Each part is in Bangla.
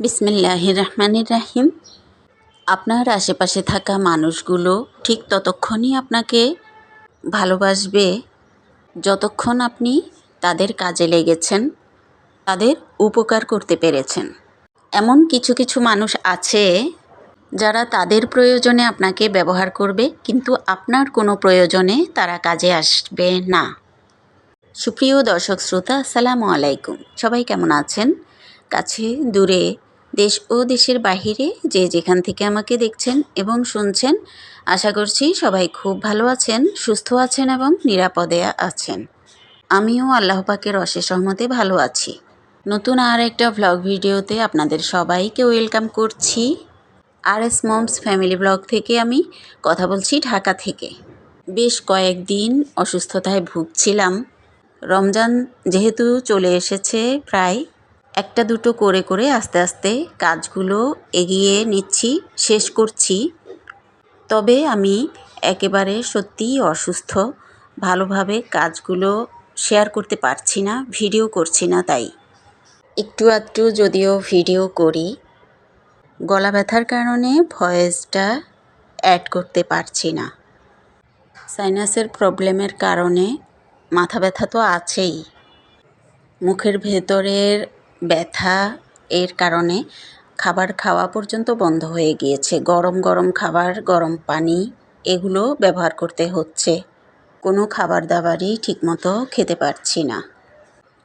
বিসমিল্লাহ রহমানির রাহিম। আপনার আশেপাশে থাকা মানুষগুলো ঠিক ততক্ষণই আপনাকে ভালোবাসবে, যতক্ষণ আপনি তাদের কাজে লেগেছেন, তাদের উপকার করতে পেরেছেন। এমন কিছু কিছু মানুষ আছে যারা তাদের প্রয়োজনে আপনাকে ব্যবহার করবে, কিন্তু আপনার কোনো প্রয়োজনে তারা কাজে আসবে না। সুপ্রিয় দর্শক শ্রোতা, আসসালামু আলাইকুম। সবাই কেমন আছেন? কাছে, দূরে দেশ ও দেশের বাহিরে যে যেখান থেকে আমাকে দেখছেন এবং শুনছেন, আশা করছি সবাই খুব ভালো আছেন, সুস্থ আছেন এবং নিরাপদে আছেন। আমিও আল্লাহ পাকের অশেষ সহমতে ভালো আছি। নতুন আর একটা ভ্লগ ভিডিওতে আপনাদের সবাইকে ওয়েলকাম করছি। আর এস মমস ফ্যামিলি ব্লগ থেকে আমি কথা বলছি ঢাকা থেকে। বেশ কয়েকদিন অসুস্থতায় ভুগছিলাম। রমজান যেহেতু চলে এসেছে প্রায় একটা দুটো করে করে আস্তে আস্তে কাজগুলো এগিয়ে নিচ্ছি, শেষ করছি। তবে আমি একেবারে সত্যিই অসুস্থ, ভালোভাবে কাজগুলো শেয়ার করতে পারছি না, ভিডিও করছি না তাই। একটু আধটু যদিও ভিডিও করি, গলা ব্যথার কারণে ভয়েসটা অ্যাড করতে পারছি না। সাইনাসের প্রবলেমের কারণে মাথা ব্যথা তো আছেই। মুখের ভেতরের ব্যথা এর কারণে খাবার খাওয়া পর্যন্ত বন্ধ হয়ে গিয়েছে। গরম গরম খাবার, গরম পানি, এগুলো ব্যবহার করতে হচ্ছে। কোনো খাবার দাবারই ঠিকমতো খেতে পারছি না।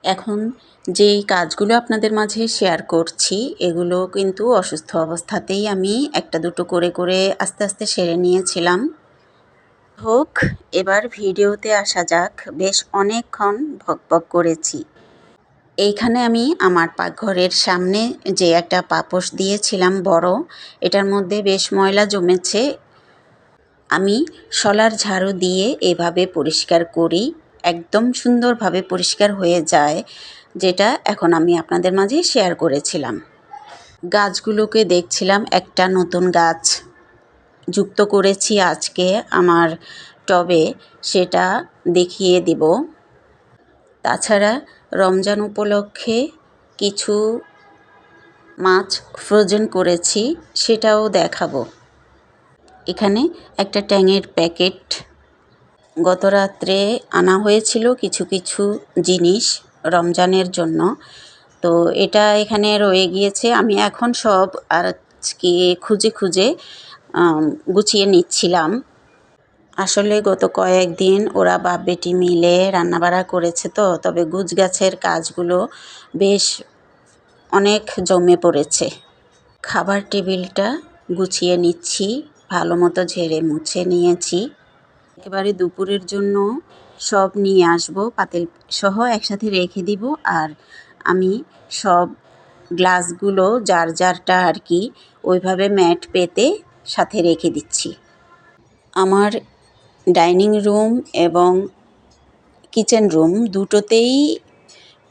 এখন যেই কাজগুলো আপনাদের মাঝে শেয়ার করছি, এগুলো কিন্তু অসুস্থ অবস্থাতেই আমি একটা দুটো করে করে আস্তে আস্তে সেরে নিয়েছিলাম। হোক, এবার ভিডিওতে আসা যাক। বেশ অনেকক্ষণ ভকভক করেছি। এইখানে আমি আমার পাকঘরের সামনে যে একটা পাপোশ দিয়েছিলাম বড়, এটার মধ্যে বেশ ময়লা জমেছে। আমি শলার ঝাড়ু দিয়ে এভাবে পরিষ্কার করি, একদম সুন্দরভাবে পরিষ্কার হয়ে যায়, যেটা এখন আমি আপনাদের মাঝে শেয়ার করেছিলাম। গাছগুলোকে দেখছিলাম একটা নতুন গাছ যুক্ত করেছি আজকে আমার টবে, সেটা দেখিয়ে দিব। তাছাড়া রমজান উপলক্ষে কিছু মাছ ফ্রোজেন করেছি, সেটাও দেখাবো। এখানে একটা ট্যাঙের প্যাকেট। গত রাত্রে আনা হয়েছিল কিছু কিছু জিনিস রমজানের জন্য। তো এটা এখানে রয়ে গিয়েছে। আমি এখন সব আজকে খুঁজে খুঁজে গুছিয়ে নিচ্ছিলাম। আসলে গত কয়েকদিন ওরা বাপ বেটি মিলে রান্নাবাড়া করেছে তো, তবে গুছ গাছের কাজগুলো বেশ অনেক জমে পড়েছে। খাবার টেবিলটা গুছিয়ে নিচ্ছি, ভালো মতো ঝেড়ে মুছে নিয়েছি। একেবারে দুপুরের জন্য সব নিয়ে আসব, পাতিল সহ একসাথে রেখে দিব আর আমি সব গ্লাসগুলো যার যারটা আর কি ওইভাবে ম্যাট পেতে সাথে রেখে দিচ্ছি। আমার ডাইনিং রুম এবং কিচেন রুম দুটোতেই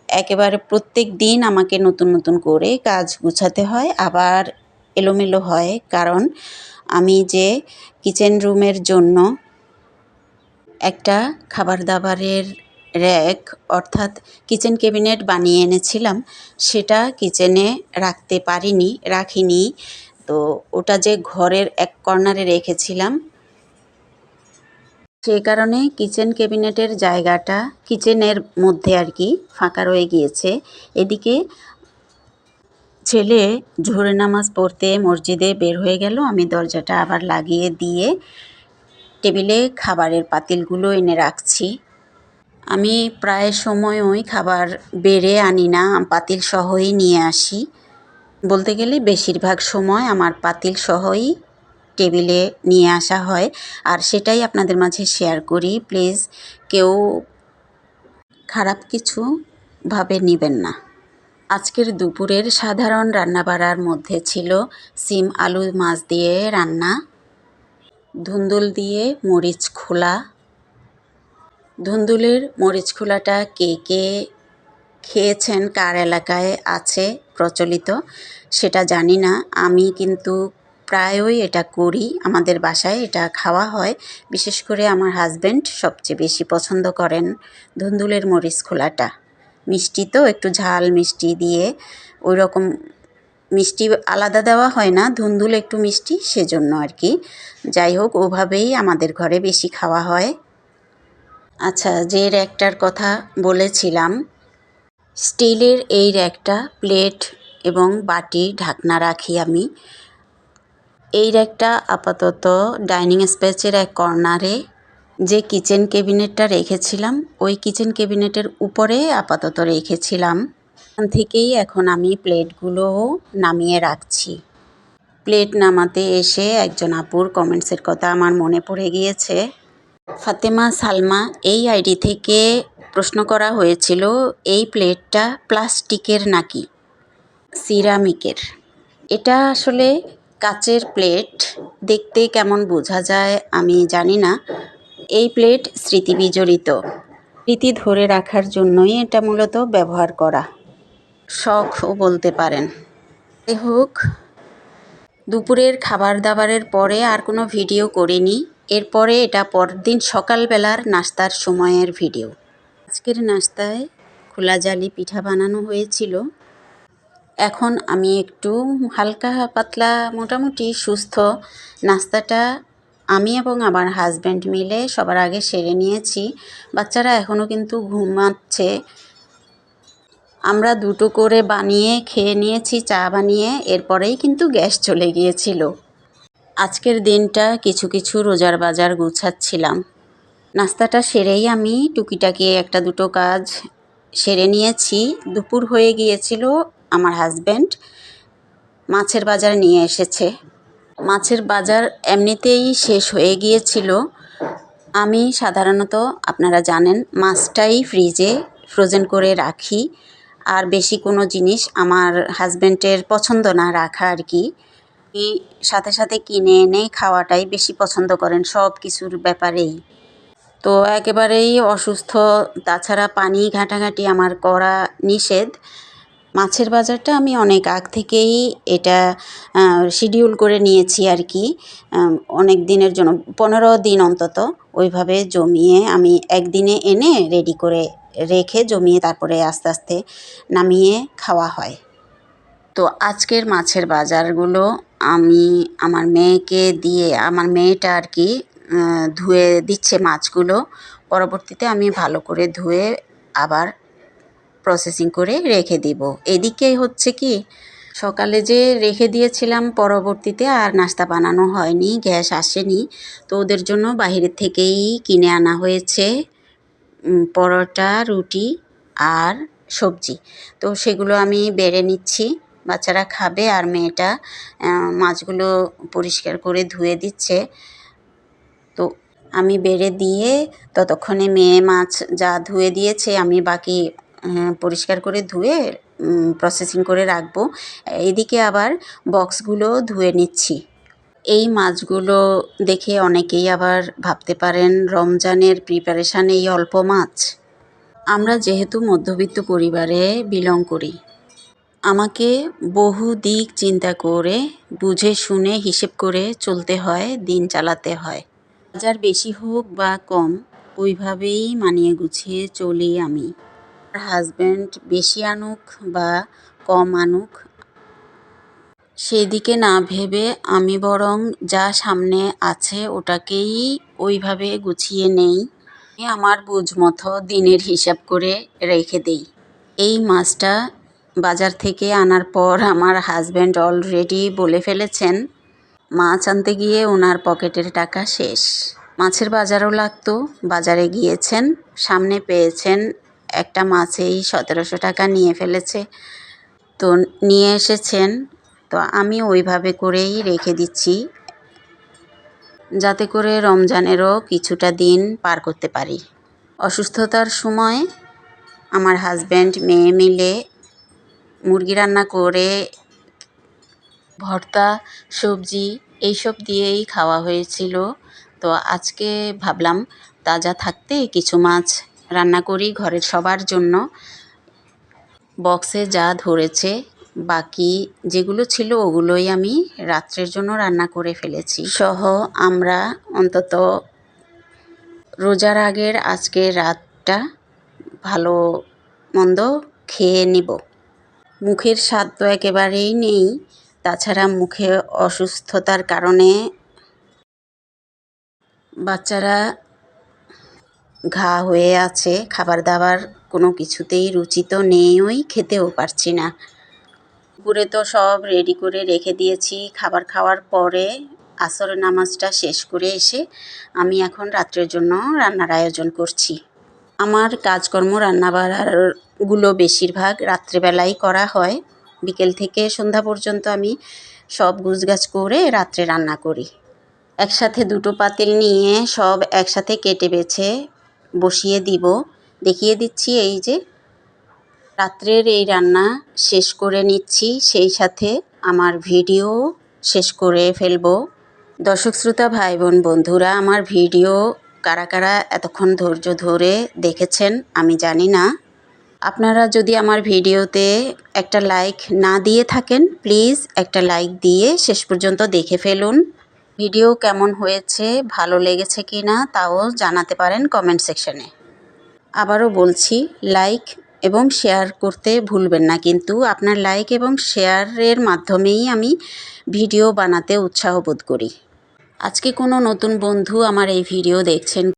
একেবারে প্রত্যেক দিন আমাকে নতুন নতুন করে কাজ গুছাতে হয়, আবার এলোমেলো হয়। কারণ আমি যে কিচেন রুমের জন্য একটা খাবার দাবারের র্যাক অর্থাৎ কিচেন ক্যাবিনেট বানিয়ে এনেছিলাম, সেটা কিচেনে রাখতে পারিনি, রাখিনি। তো ওটা যে ঘরের এক কর্নারে রেখেছিলাম সেই কারণে কিচেন ক্যাবিনেটের জায়গাটা কিচেনের মধ্যে আর কি ফাঁকা রয়ে গিয়েছে। এদিকে ছেলে ঝোরে নামাজ পড়তে মসজিদে বের হয়ে গেল। আমি দরজাটা আবার লাগিয়ে দিয়ে টেবিলে খাবারের পাতিলগুলো এনে রাখছি। আমি প্রায় সময়ই খাবার বেড়ে আনি না, পাতিল সহই নিয়ে আসি। বলতে গেলে বেশিরভাগ সময় আমার পাতিল সহই টেবিলে নিয়ে আসা হয়। আর সেটাই আপনাদের মাঝে শেয়ার করি। প্লিজ কেউ খারাপ কিছু ভাবে নেবেন না। আজকের দুপুরের সাধারণ রান্নাবাড়ার মধ্যে ছিল সিম আলু মাছ দিয়ে রান্না, ধুন্দুল দিয়ে মরিচ খোলা। ধুন্দুলের মরিচ খোলাটা কে কে খেয়েছেন, কার এলাকায় আছে প্রচলিত সেটা জানি না। আমি কিন্তু প্রায়ই এটা করি। আমাদের বাসায় এটা খাওয়া হয়। বিশেষ করে আমার হাজব্যান্ড সবচেয়ে বেশি পছন্দ করেন ধুন্দুলের মরিচ খোলাটা। মিষ্টি তো, একটু ঝাল মিষ্টি দিয়ে ওই রকম মিষ্টি আলাদা দেওয়া হয় না, ধুন্দুল একটু মিষ্টি সেজন্য আর কি যাই হোক, ওভাবেই আমাদের ঘরে বেশি খাওয়া হয়। আচ্ছা যে র্যাকটার কথা বলেছিলাম, স্টিলের এই র্যাকটা, প্লেট এবং বাটি, ঢাকনা রাখি আমি। এই র্যাকটা আপাতত ডাইনিং স্পেসের এক কর্নারে যে কিচেন ক্যাবিনেটটা রেখেছিলাম, ওই কিচেন ক্যাবিনেটের উপরে আপাতত রেখেছিলাম। ওখান থেকেই এখন আমি প্লেটগুলোও নামিয়ে রাখছি। প্লেট নামাতে এসে একজন আপুর কমেন্টসের কথা আমার মনে পড়ে গিয়েছে। ফাতেমা, সালমা, এই আইডি থেকে প্রশ্ন করা হয়েছিল, এই প্লেটটা প্লাস্টিকের নাকি? সিরামিকের। এটা আসলে কাচের প্লেট দেখতে কেমন বোঝা যায় আমি জানি না। এই প্লেট স্মৃতি বিজড়িত স্মৃতি ধরে রাখার জন্যই এটা মূলত ব্যবহার করা। শখও বলতে পারেন। যাই হোক, দুপুরের খাবার দাবারের পরে আর কোনো ভিডিও করিনি। এরপরে এটা পরদিন সকালবেলার নাস্তার সময়ের ভিডিও। আজকের নাস্তায় খোলা জালি পিঠা বানানো হয়েছিল। এখন আমি একটু হালকা পাতলা মোটামুটি সুস্থ। নাস্তাটা আমি এবং আমার হাজব্যান্ড মিলে সবার আগে সেরে নিয়েছি। বাচ্চারা এখনও কিন্তু ঘুমাচ্ছে। আমরা দুটো করে বানিয়ে খেয়ে নিয়েছি, চা বানিয়ে, এরপরেই কিন্তু গ্যাস চলে গিয়েছিল। আজকের দিনটা কিছু কিছু রোজার বাজার গুছাচ্ছিলাম। নাস্তাটা সেরেই আমি টুকিটাকি একটা দুটো কাজ সেরে নিয়েছি। দুপুর হয়ে গিয়েছিল আমার হাজব্যান্ড মাছের বাজার নিয়ে এসেছে। মাছের বাজার এমনিতেই শেষ হয়ে গিয়েছিল। আমি সাধারণত, আপনারা জানেন, মাছটাই ফ্রিজে ফ্রোজেন করে রাখি। আর বেশি কোনো জিনিস আমার হাজব্যান্ডের পছন্দ না রাখা আর কি। সাথে সাথে কিনে এনে খাওয়াটাই বেশি পছন্দ করেন সব কিছুর ব্যাপারেই। তো একেবারেই অসুস্থ, তাছাড়া পানি ঘাঁটাঘাঁটি আমার করা নিষেধ। মাছের বাজারটা আমি অনেক আগ থেকেই এটা শিডিউল করে নিয়েছি আর কি। অনেক দিনের জন্য, পনেরো দিন অন্তত ওইভাবে জমিয়ে আমি একদিনে এনে রেডি করে রেখে জমিয়ে তারপরে আস্তে আস্তে নামিয়ে খাওয়া হয়। তো আজকের মাছের বাজারগুলো আমি আমার মেয়েকে দিয়ে, আমার মেয়েটা আর কি ধুয়ে দিচ্ছে মাছগুলো। পরবর্তীতে আমি ভালো করে ধুয়ে আবার প্রসেসিং করে রেখে দিব। এদিকে হচ্ছে কি, সকালে যে রেখে দিয়েছিলাম পরবর্তীতে আর নাস্তা বানানো হয়নি, গ্যাস আসেনি, তো ওদের জন্য বাহিরের থেকেই কিনে আনা হয়েছে পরোটা, রুটি আর সবজি। তো সেগুলো আমি বেড়ে নিচ্ছি, বাচ্চারা খাবে আর মেয়েটা মাছগুলো পরিষ্কার করে ধুয়ে দিচ্ছে। তো আমি বেড়ে দিয়ে ততক্ষণে মেয়ে মাছ যা ধুয়ে দিয়েছে, আমি বাকি পরিষ্কার করে ধুয়ে প্রসেসিং করে রাখব। এদিকে আবার বক্সগুলো ধুয়ে নিচ্ছি। এই মাছগুলো দেখে অনেকেই আবার ভাবতে পারেন, রমজানের প্রিপারেশান এই অল্প মাছ। আমরা যেহেতু মধ্যবিত্ত পরিবারে বিলং করি, আমাকে বহু দিক চিন্তা করে, বুঝে শুনে হিসেব করে চলতে হয়, দিন চালাতে হয়। বাজার বেশি হোক বা কম, ওইভাবেই মানিয়ে গুছিয়ে চলি আমি। হাজব্যান্ড বেশি আনুক বা কম আনুক, সেদিকে না ভেবে আমি বরং যা সামনে আছে ওটাকেই ওইভাবে গুছিয়ে নেই। আমার বুঝ মতো দিনের হিসাব করে রেখে দেই। এই মাছটা বাজার থেকে আনার পর আমার হাজব্যান্ড অলরেডি বলে ফেলেছেন, মাছ আনতে গিয়ে ওনার পকেটের টাকা শেষ। মাছের বাজারও লাগতো, বাজারে গিয়েছেন, সামনে পেয়েছেন একটা মাছেই সতেরোশো টাকা নিয়ে ফেলেছে। তো নিয়ে এসেছেন। তো আমি ওইভাবে করেই রেখে দিচ্ছি। যাতে করে রমজানেরও কিছুটা দিন পার করতে পারি। অসুস্থতার সময় আমার হাজব্যান্ড মেয়ে মিলে মুরগি রান্না করে, ভর্তা, সবজি এইসব দিয়েই খাওয়া হয়েছিল। তো আজকে ভাবলাম তাজা থাকতে কিছু মাছ রান্না করি ঘরের সবার জন্য। বক্সে যা ধরেছে, বাকি যেগুলো ছিল ওগুলোই আমি রাত্রের জন্য রান্না করে ফেলেছি। সহ আমরা অন্তত রোজার আগের আজকের রাতটা ভালো মন্দ খেয়ে নিব। মুখের স্বাদ তো একেবারেই নেই, তাছাড়া মুখে অসুস্থতার কারণে বাচ্চারা ঘা হয়ে আছে খাবার দাবার কোনো কিছুতেই রুচি তো নেইই খেতেও পারছি না। দুপুরে তো সব রেডি করে রেখে দিয়েছি। খাবার খাওয়ার পরে আসরের নামাজটা শেষ করে এসে আমি এখন রাত্রের জন্য রান্নার আয়োজন করছি। আমার কাজকর্ম রান্না বাড়ারগুলো বেশিরভাগ রাত্রেবেলাই করা হয়। বিকেল থেকে সন্ধ্যা পর্যন্ত আমি সব গুছগাছ করে রাত্রে রান্না করি। একসাথে দুটো পাতিল নিয়ে সব একসাথে কেটে বেছে বসিয়ে দিব। দেখিয়ে দিচ্ছি এই যে রাত্রের এই রান্না শেষ করে নিচ্ছি। সেই সাথে আমার ভিডিও শেষ করে ফেলব। দর্শক, শ্রোতা ভাই বোন বন্ধুরা, আমার ভিডিও কারা কারা এতক্ষণ ধৈর্য ধরে দেখেছেন আমি জানি না। আপনারা যদি আমার ভিডিওতে একটা লাইক না দিয়ে থাকেন, প্লিজ একটা লাইক দিয়ে শেষ পর্যন্ত দেখে ফেলুন। ভিডিও কেমন হয়েছে, ভালো লেগেছে কি না তাও জানাতে পারেন কমেন্ট সেকশনে আবারও বলছি লাইক এবং শেয়ার করতে ভুলবেন না, কিন্তু আপনার লাইক এবং শেয়ারের মাধ্যমেই আমি ভিডিও বানাতে উৎসাহ বোধ করি। আজকে কোনো নতুন বন্ধু আমার এই ভিডিও দেখছেন